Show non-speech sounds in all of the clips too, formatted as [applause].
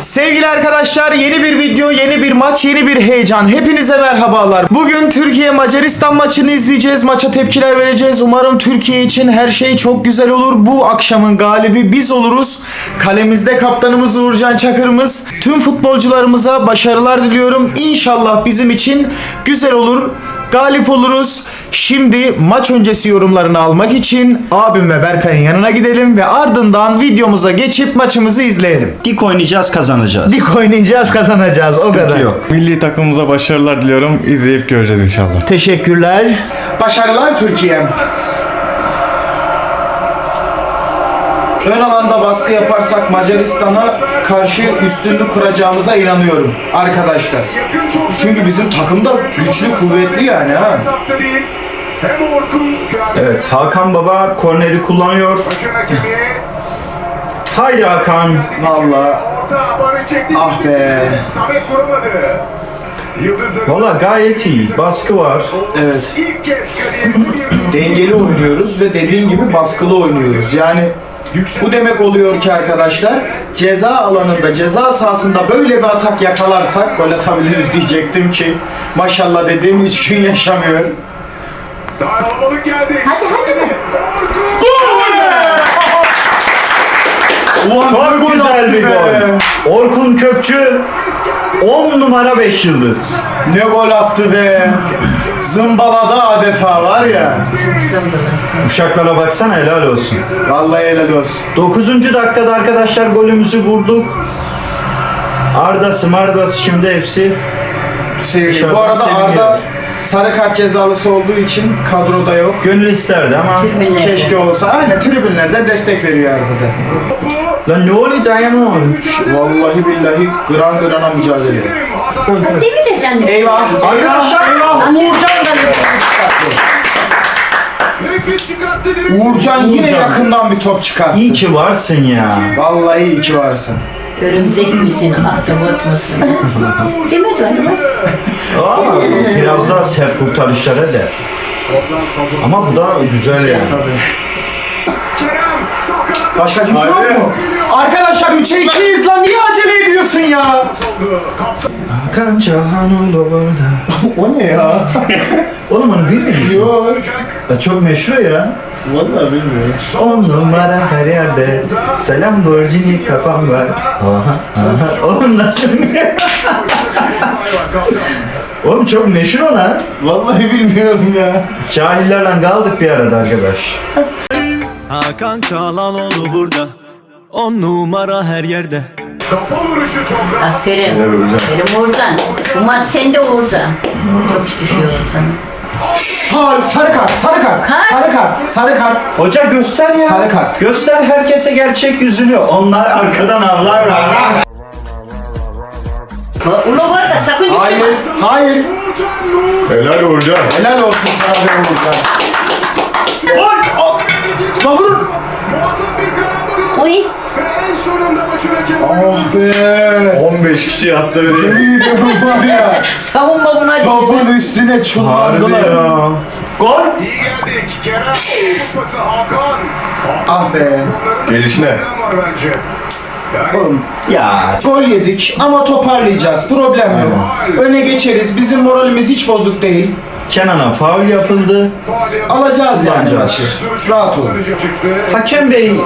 Sevgili arkadaşlar yeni bir video, yeni bir maç, yeni bir heyecan. Hepinize merhabalar. Bugün Türkiye Macaristan maçını izleyeceğiz. Maça tepkiler vereceğiz. Umarım Türkiye için her şey çok güzel olur. Bu akşamın galibi biz oluruz. Kalemizde kaptanımız Uğurcan Çakır'ımız. Tüm futbolcularımıza başarılar diliyorum. İnşallah bizim için güzel olur. Galip oluruz. Şimdi maç öncesi yorumlarını almak için abim ve Berkay'ın yanına gidelim ve ardından videomuza geçip maçımızı izleyelim. Dik oynayacağız kazanacağız. Dik oynayacağız kazanacağız o kadar. yok. Milli takımımıza başarılar diliyorum. İzleyip göreceğiz inşallah. Teşekkürler. Başarılar Türkiye. Ön alanda baskı yaparsak Macaristan'a karşı üstünlük kuracağımıza inanıyorum arkadaşlar. Çünkü bizim takım da güçlü kuvvetli yani ha. Evet Hakan Baba korneri kullanıyor. Haydi Hakan. Çekti. Ah be. Valla gayet iyi. Baskı var. evet. Dengeli oynuyoruz ve dediğin gibi baskılı oynuyoruz. Yani bu demek oluyor ki arkadaşlar ceza alanında ceza sahasında böyle bir atak yakalarsak gol atabiliriz diyecektim ki maşallah dediğim 3 gün yaşamıyor. Daha kalabalık geldi. Hadi hadi. Ulan ne Çok güzel bir gol. Orkun Kökçü 10 numara 5 yıldız. Ne gol attı be. Zımbalada adeta var ya. Uşaklara baksana helal olsun. Vallahi helal olsun. 9. dakikada arkadaşlar golümüzü vurduk. Ardası mardası şimdi hepsi Sevgili. Dışarıdan Bu arada. Arda sarı kart cezalısı olduğu için kadroda yok. gönül isterdi ama Tribünlerde. Keşke olsa. Aynen tribünlerden destek veriyor Arda da. lan ne oluyor dayanamadım. Vallahi billahi gran grana mücadele. Değil mi efendim? Eyvah. Arkadaşlar Eyvah. Uğurcan çıkarttı direkt. Uğurcan yine Uğurcan. yakından bir top çıkarttı. İyi ki varsın ya. Vallahi iyi ki varsın. Örümcek misin, ahtapot musun? [laughs] Demedi mi? Ama [laughs] biraz daha sert kurtarışlara de. Ama bu da güzel yani. Başka kimse yok mu? Arkadaşlar 3'e 2'yiz lan niye acele ediyorsun ya? Hakan Çalhanoğlu burada. [laughs] o ne ya? Oğlum onu bilmiyor musun? Yok. Ya çok meşhur ya. Vallahi bilmiyorum. On numara her yerde. Selam Borcini kafam var. Aha, aha. Oğlum nasıl? Oğlum çok meşhur o lan. Vallahi bilmiyorum ya. Cahillerle kaldık bir arada arkadaş. Hakan Çalhanoğlu burada On numara her yerde kafa vuruşu çok rahat. Aferin. Aferin Uğurcan. Bu maç sende Uğurcan. Çok düşüyor Uğurcan. Faul, sarı kart, sarı kart, Kart. sarı kart, sarı kart. Hoca göster ya. Sarı kart. Göster herkese gerçek yüzünü. Onlar arkadan avlarlar. Ulu var da sakın düşürme. Hayır, hayır. Helal Uğurcan. Helal olsun sana be Uğurcan. La vurur. Muazzam bir karambol. En sonunda maçın hakemi. Ah be. 15 kişi attı beni. Yemin ediyorum var ya. [laughs] Savunma buna. Topun üstüne Harbi çullandılar. ya. Gol. İyi geldik. Kerem kupası Hakan. Ah be. Gelişine. Hakan var bence. Yani Oğlum Ya gol yedik ama toparlayacağız. Problem yok. Öne geçeriz. Bizim moralimiz hiç bozuk değil. Kenan'a faul yapıldı. Alacağız yani Alacağız. maçı. Rahat olun. Hakem Bey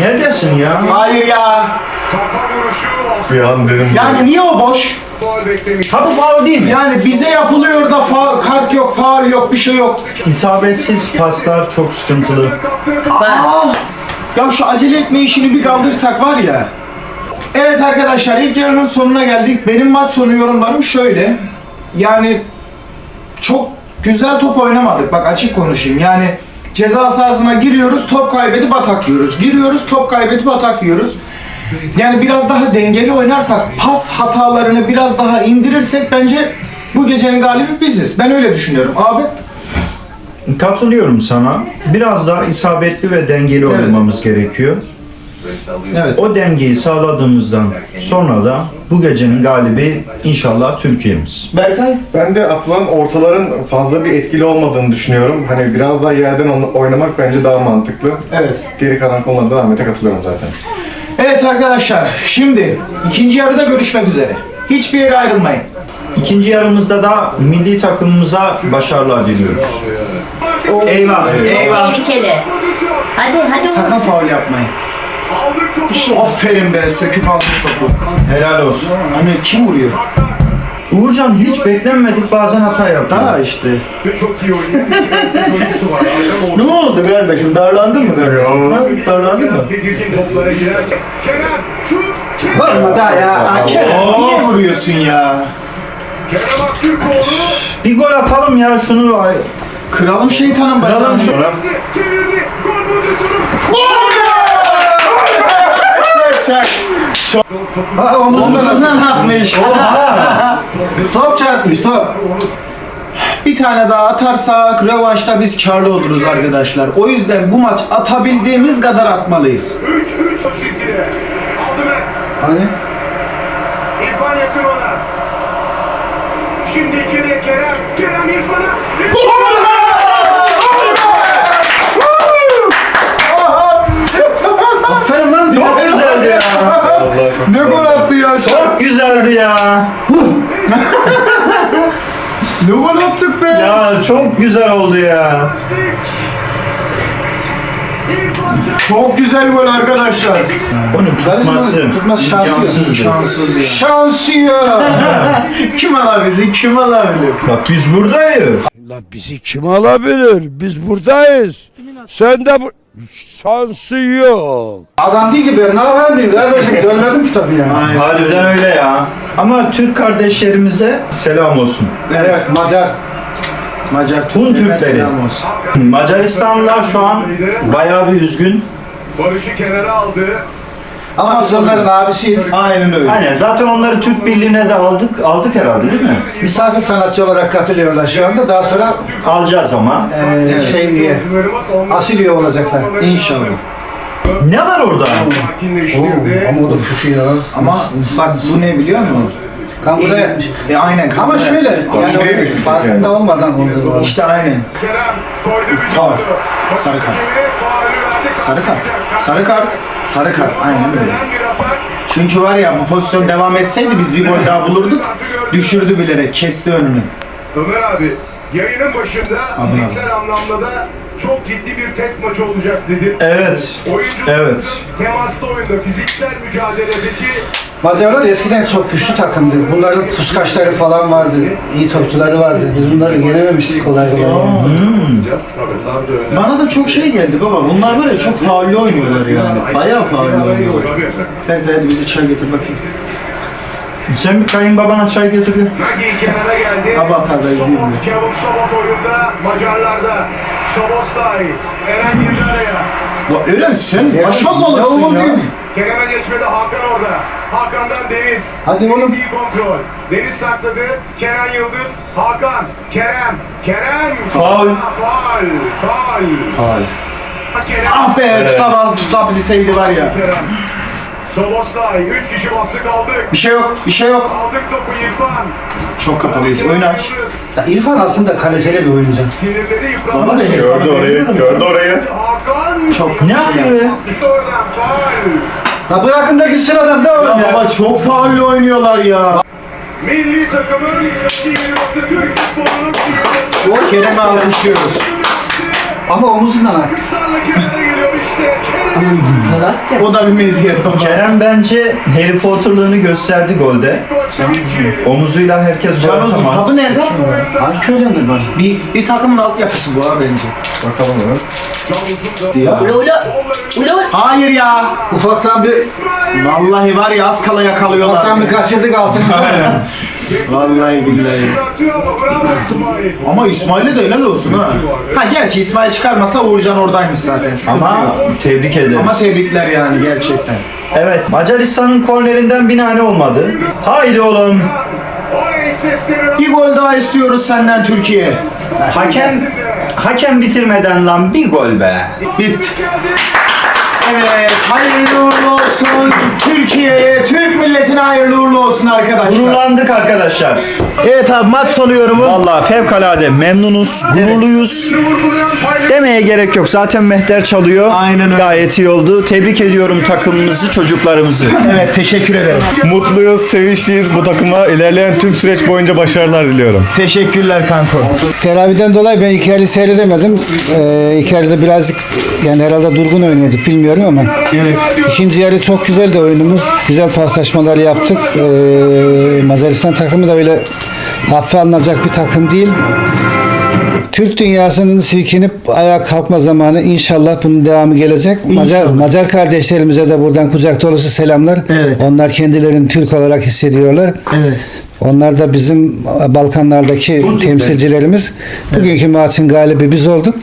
neredesin ya? Hayır ya. Kafa vuruşu Bir an dedim. Yani niye o boş? faal beklemiş. Ha bu faul değil mi? Yani bize yapılıyor da fa- kart yok, faul yok, bir şey yok. İsabetsiz paslar çok sıkıntılı. Ah! Ya şu acele etme işini bir kaldırsak var ya. Evet arkadaşlar ilk yarının sonuna geldik. Benim maç sonu yorumlarım şöyle. Yani çok güzel top oynamadık. Bak açık konuşayım. Yani ceza sahasına giriyoruz, top kaybedip atak yiyoruz. Giriyoruz, top kaybedip atak yiyoruz. Yani biraz daha dengeli oynarsak, pas hatalarını biraz daha indirirsek bence bu gecenin galibi biziz. Ben öyle düşünüyorum. Abi Katılıyorum sana. Biraz daha isabetli ve dengeli oynamamız gerekiyor. Evet. O dengeyi sağladığımızdan sonra da bu gecenin galibi inşallah Türkiye'miz. Berkay? Ben de atılan ortaların fazla bir etkili olmadığını düşünüyorum. Hani biraz daha yerden oynamak bence daha mantıklı. Evet. Geri kalan konularda da Ahmet'e katılıyorum zaten. Evet arkadaşlar şimdi ikinci yarıda görüşmek üzere. Hiçbir yere ayrılmayın. İkinci yarımızda da milli takımımıza başarılar diliyoruz. Eyvah eyvah. Tehlikeli. Hadi hadi Sakın faul yapmayın. Aferin be söküp aldık topu. Helal olsun. Hani kim vuruyor? Uğurcan hiç beklenmedik bazen hata yaptı. Daha işte. Çok iyi oynayan oyuncusu var. Ne oldu kardeşim? Darlandın mı? Ha, Darlandın mı? Tedirgin toplara girerken. Kerem şut. Varma daha ya. Kerem niye vuruyorsun ya? Kerem Aktürkoğlu. Bir gol atalım ya şunu. ay- Kıralım şeytanın bacağını. Kıralım Çevirdi. Gol pozisyonu. Çak. Ha omuzundan atmış. top çarpmış top. Bir tane daha atarsak rövanşta biz karlı oluruz arkadaşlar. O yüzden bu maç atabildiğimiz kadar atmalıyız. 3-3 çizgide. Aldı Mert. Hani İrfan yakın ona. Şimdi içeriye Kerem. Kerem İrfan'a. aferin lan. Çok güzeldi ya. Ne gol attı ya? Çok güzeldi ya. Ne gol attık be? Ya çok güzel oldu ya. Çok güzel gol arkadaşlar. Onu tutması, tutması imkansızdı. Şanssız ya. Şansı ya. [laughs] Kim alabilir? Kim alabilir? Bak biz buradayız. La bizi kim alabilir? Biz buradayız. Sen de bu... Şansı yok. Adam değil ki ben ne yapayım kardeşim görmedim ki tabii yani. Harbiden öyle ya. Ama Türk kardeşlerimize selam olsun. Evet Macar. Macar Hun Türklerine Türkleri. selam olsun. Macaristanlılar şu an bayağı bir üzgün. Barış'ı kenara aldı. Ama biz onların abisiyiz. Aynen öyle. Aynen zaten onları Türk Birliği'ne de aldık. Aldık herhalde değil mi? Misafir sanatçı olarak katılıyorlar şu anda. Daha sonra Alacağız ama. e, şey üye, asil üye olacaklar. İnşallah. Ne var orada? Sakinleştirdi. Ama o da kötü ya. Ama bak bu ne biliyor musun? Kan buraya. E, aynen. Ama şöyle yani Kamera. o farkında olmadan oldu. İşte aynen. Sarı kart. Sarı kart. Sarı kart. Sarı kart. Aynen öyle. Çünkü var ya bu pozisyon devam etseydi biz bir gol daha bulurduk. Düşürdü bilerek. Kesti önünü. Ömer abi yayının başında fiziksel anlamda da çok ciddi bir test maçı olacak dedi. Evet. Oyuncularımızın Evet. temaslı oyunda fiziksel mücadeledeki Macarlar eskiden çok güçlü takımdı. Bunların puskaçları falan vardı. iyi topçuları vardı. Biz bunları yenememiştik kolay kolay. sabırlar da önemli. Bana da çok şey geldi baba. Bunlar böyle çok faullü oynuyorlar yani. Bayağı faullü oynuyorlar. Belki hadi bize çay getir bakayım. Sen bir kayınbabana çay getir. gel. Nagy kenara geldi. Değil mi? Şobot, Kevin Şobot oyunda Macarlarda. Şobostay. Eren girdi araya. Ya Eren sen Ya, maşallahsın oldu? ya. Kerem'e geçmedi Hakan orada. Hakan'dan Deniz. Hadi Deniz oğlum. iyi kontrol. Deniz sakladı. Kenan Yıldız. Hakan. Kerem. Kerem. Faul. Faul. Faul. Kerem. Ah be tutamaz tutabilseydi var ya. Kerem. Sobostay. Üç kişi bastı kaldık. Bir şey yok, bir şey yok. Aldık topu İrfan. Çok kapalıyız. Oyun aç. Ya İrfan aslında kaliteli bir oyuncu. Sinirleri yıprandı. Bana da Gördü orayı, gördü orayı. Hakan. Çok Ne şey yapıyor yaptı. ya? Bırakın da gitsin adam ne oğlum Ya ya. baba çok faullü oynuyorlar ya. Milli takımın sihirması Türk futbolunun sihirması. Kerem'i alkışlıyoruz. Ama omuzundan at. Kuşlarla kenara geliyor işte. O da bir meziyet baba. Kerem bence Harry Potter'lığını gösterdi golde. Omuzuyla herkes gol Canozum atamaz. hapı nerede? Hangi köyden var? Bir, bir takımın altyapısı bu ha bence. Bakalım mı? Ya. Ulu ulu. Ulu ulu. Hayır ya. Ufaktan bir Vallahi var ya az kala yakalıyorlar. ufaktan bir kaçırdık altını. [laughs] [laughs] Vallahi billahi. Ama bravo İsmail. Ama İsmail'e de helal olsun ha. Ha gerçi İsmail çıkarmasa Uğurcan oradaymış zaten. Sıkıntı Ama yok. tebrik ederiz. Ama tebrikler yani gerçekten. Evet, Macaristan'ın kornerinden binane olmadı. Haydi oğlum. Bir gol daha istiyoruz senden Türkiye. Hakem hakem bitirmeden lan bir gol be. Bit. Evet, hayırlı uğurlu olsun. Türkiye'ye, Türk milletine hayırlı uğurlu olsun arkadaşlar. Gururlandık arkadaşlar. Evet abi maç sonu yorumu. Vallahi fevkalade memnunuz, gururluyuz. Demeye gerek yok. Zaten Mehter çalıyor. Aynen öyle. Gayet iyi oldu. Tebrik ediyorum takımımızı, çocuklarımızı. [laughs] Evet teşekkür ederim. Mutluyuz, sevinçliyiz. Bu takıma ilerleyen tüm süreç boyunca başarılar diliyorum. Teşekkürler kanko. Teravihden dolayı ben iki yarı seyredemedim. Ee, iki yarıda birazcık yani herhalde durgun oynuyorduk bilmiyorum ama. Evet. İkinci yarı çok güzeldi oyunumuz. Güzel paslaşmalar yaptık. Ee, Macaristan takımı da öyle hafife alınacak bir takım değil. Türk dünyasının silkinip ayağa kalkma zamanı inşallah bunun devamı gelecek. Macar, Macar kardeşlerimize de buradan kucak dolusu selamlar. Evet. Onlar kendilerini Türk olarak hissediyorlar. Evet. Onlar da bizim Balkanlardaki temsilcilerimiz. Bugünkü maçın galibi biz olduk.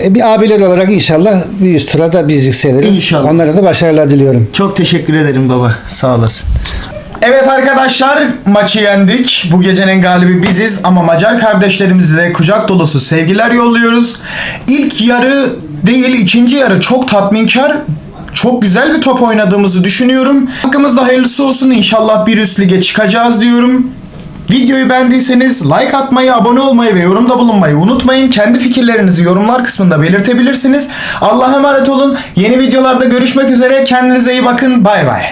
E, bir abiler olarak inşallah bir üst tura da biz yükseliriz. İnşallah. Onlara da başarılar diliyorum. Çok teşekkür ederim baba. Sağ olasın. Evet arkadaşlar maçı yendik. Bu gecenin galibi biziz ama Macar kardeşlerimize de kucak dolusu sevgiler yolluyoruz. İlk yarı değil ikinci yarı çok tatminkar. Çok güzel bir top oynadığımızı düşünüyorum. Hakkımızda hayırlısı olsun. İnşallah bir üst lige çıkacağız diyorum. Videoyu beğendiyseniz like atmayı, abone olmayı ve yorumda bulunmayı unutmayın. Kendi fikirlerinizi yorumlar kısmında belirtebilirsiniz. Allah'a emanet olun. Yeni videolarda görüşmek üzere. Kendinize iyi bakın. Bay bay.